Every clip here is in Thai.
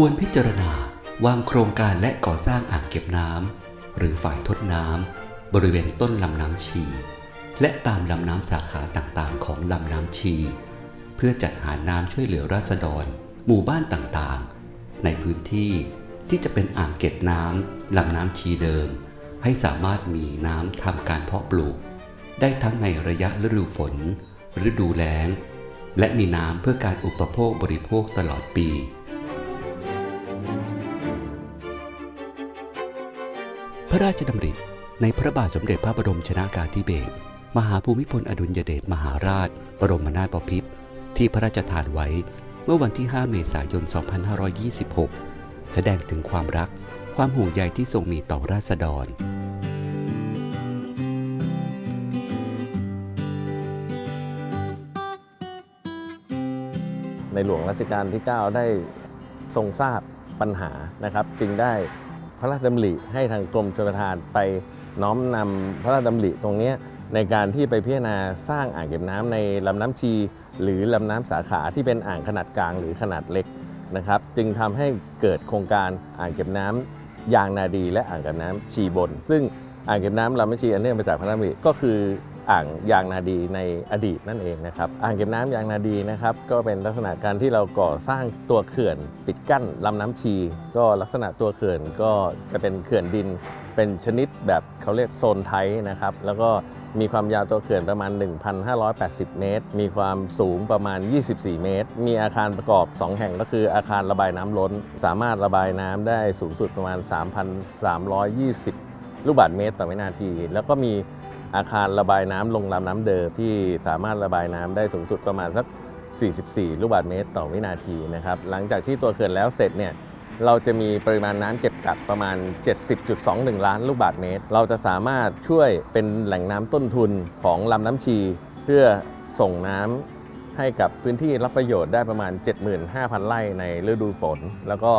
ควรพิจารณาวางโครงการและก่อสร้างอ่างเก็บน้ำหรือฝ่ายทดน้ำบริเวณต้นลำน้ำชี และตามลำน้ำสาขาต่างๆ ของลำน้ำชี เพื่อจัดหาน้ำช่วยเหลือราษฎร หมู่บ้านต่างๆ ในพื้นที่ที่จะเป็นอ่างเก็บน้ำลำน้ำชีเดิม ให้สามารถมีน้ำทำการเพาะปลูก ได้ทั้งในระยะฤดูฝนฤดูแล้ง และมีน้ำเพื่อการอุปโภคบริโภคตลอดปี ระราชดำริ ในพระบาทสมเด็จพระบรมชนากาธิเบศรมหาภูมิพลอดุลยเดชมหาราช บรมนาถบพิตรที่พระราชทานไว้เมื่อวันที่ 5 เมษายน 2526 แสดงถึงความรัก ความห่วงใยที่ทรงมีต่อราษฎรในหลวงรัชกาลที่ 9 ได้ทรงทราบปัญหานะครับ จึงได้ ระราชดำริให้ทางกรมชลประทานไปน้อมนำพระราชดำริตรงนี้ในการที่ไปพิจารณาสร้างอ่างเก็บน้ำในลำน้ำชี หรือลำน้ำสาขาที่เป็นอ่างขนาดกลางหรือขนาดเล็กนะครับ จึงทำให้เกิดโครงการอ่างเก็บน้ำยางนาดีและอ่างเก็บน้ำชีบน ซึ่งอ่างเก็บน้ำลำน้ำชีอันเนื่องมาจากพระราชดำริก็คือ อ่างยางนาดีในอดีตนั่นเองนะครับอ่างเก็บน้ำยางนาดีนะครับก็เป็นลักษณะการที่เราก่อสร้างตัวเขื่อนปิดกั้นลำน้ำชี ก็ลักษณะตัวเขื่อนก็จะเป็นเขื่อนดิน เป็นชนิดแบบเขาเรียกโซนไทยนะครับ แล้วก็มีความยาวตัวเขื่อนประมาณ 1,580 เมตร มีความสูงประมาณ 24 เมตร มีอาคารประกอบ 2 แห่งก็คืออาคารระบายน้ำล้น สามารถระบายน้ำได้สูงสุดประมาณ 3,320 ลูกบาศก์เมตรต่อวินาที แล้วก็มี อาคารระบายน้ำลงลำน้ำเดิมที่สามารถระบายน้ำได้สูงสุดประมาณสัก 44 ลูกบาศก์เมตรต่อวินาทีนะครับ หลังจากที่ตัวเขื่อนแล้วเสร็จเนี่ยเราจะมีปริมาณน้ำเก็บกักประมาณ 70.21 ล้านลูกบาศก์เมตร เราจะสามารถช่วยเป็นแหล่งน้ำต้นทุนของลำน้ำชี เพื่อส่งน้ำให้กับพื้นที่รับประโยชน์ได้ประมาณ 75,000 ไร่ในฤดูฝน แล้วก็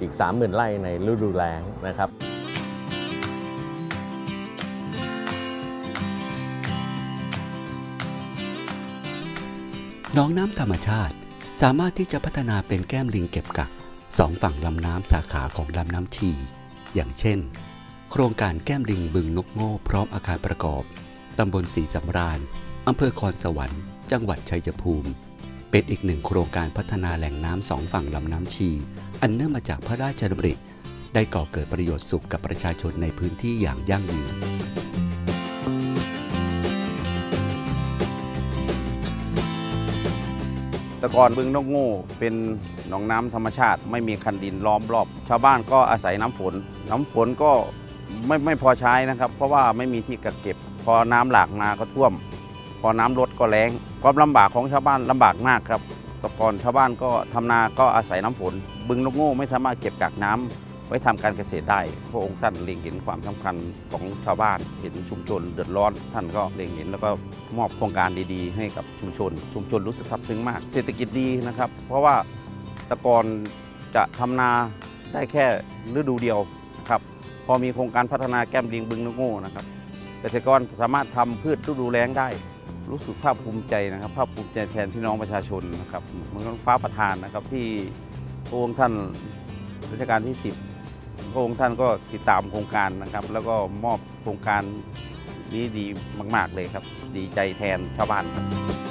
อีก 30,000 ไร่ในฤดูแล้งนะครับ น้องน้ำธรรมชาติ สามารถที่จะพัฒนาเป็นแก้มลิงเก็บกักสองฝั่งลำน้ำสาขาของลำน้ำชี อย่างเช่น โครงการแก้มลิงบึงนกโง่พร้อมอาคารประกอบตำบลศรีสำราญอำเภอคอนสวรรค์ จังหวัดชัยภูมิ เป็นอีกหนึ่งโครงการพัฒนาแหล่งน้ำสองฝั่งลำน้ำชี อันเนื่องมาจากพระราชดำริได้ก่อเกิดประโยชน์สุขกับประชาชนในพื้นที่อย่างยั่งยืน ต่ก่อนบึงนกงูเป็นหนองน้ำธรรมชาติ ไม่มีคันดินล้อมรอบ ชาวบ้านก็อาศัยน้ำฝน น้ำฝนก็ไม่ไม่พอใช้นะครับ เพราะว่าไม่มีที่กักเก็บ พอน้ำหลากมาก็ท่วม พอน้ำลดก็แล้งความลำบากของชาวบ้านลำบากมากครับแต่ก่อนชาวบ้านก็ทำนาก็อาศัยน้ำฝน บึงนกงูไม่สามารถเก็บกักน้ำ ไว้ทำการเกษตรได้ พระองค์ท่านเล็งเห็นความสำคัญของชาวบ้าน เห็นชุมชนเดือดร้อน ท่านก็เล็งเห็นแล้วก็มอบโครงการดีๆ ให้กับชุมชน ชุมชนรู้สึกซาบซึ้งมาก เศรษฐกิจดีนะครับ เพราะว่าตะกอนจะทำนาได้แค่ฤดูเดียวนะครับ พอมีโครงการพัฒนาแก้มลิงบึงนกโง่นะครับ เกษตรกรสามารถทำพืชฤดูแล้งได้ รู้สึกภาคภูมิใจนะครับ ภาคภูมิใจแทนพี่น้องประชาชนนะครับเหมือนฟ้าประทานนะครับที่พระองค์ท่านรัชกาลที่ 10 พระองค์ท่านก็ติดตามโครงการนะครับ แล้วก็มอบโครงการนี้ดีมาก ๆ เลยครับ ดีใจแทนชาวบ้านครับ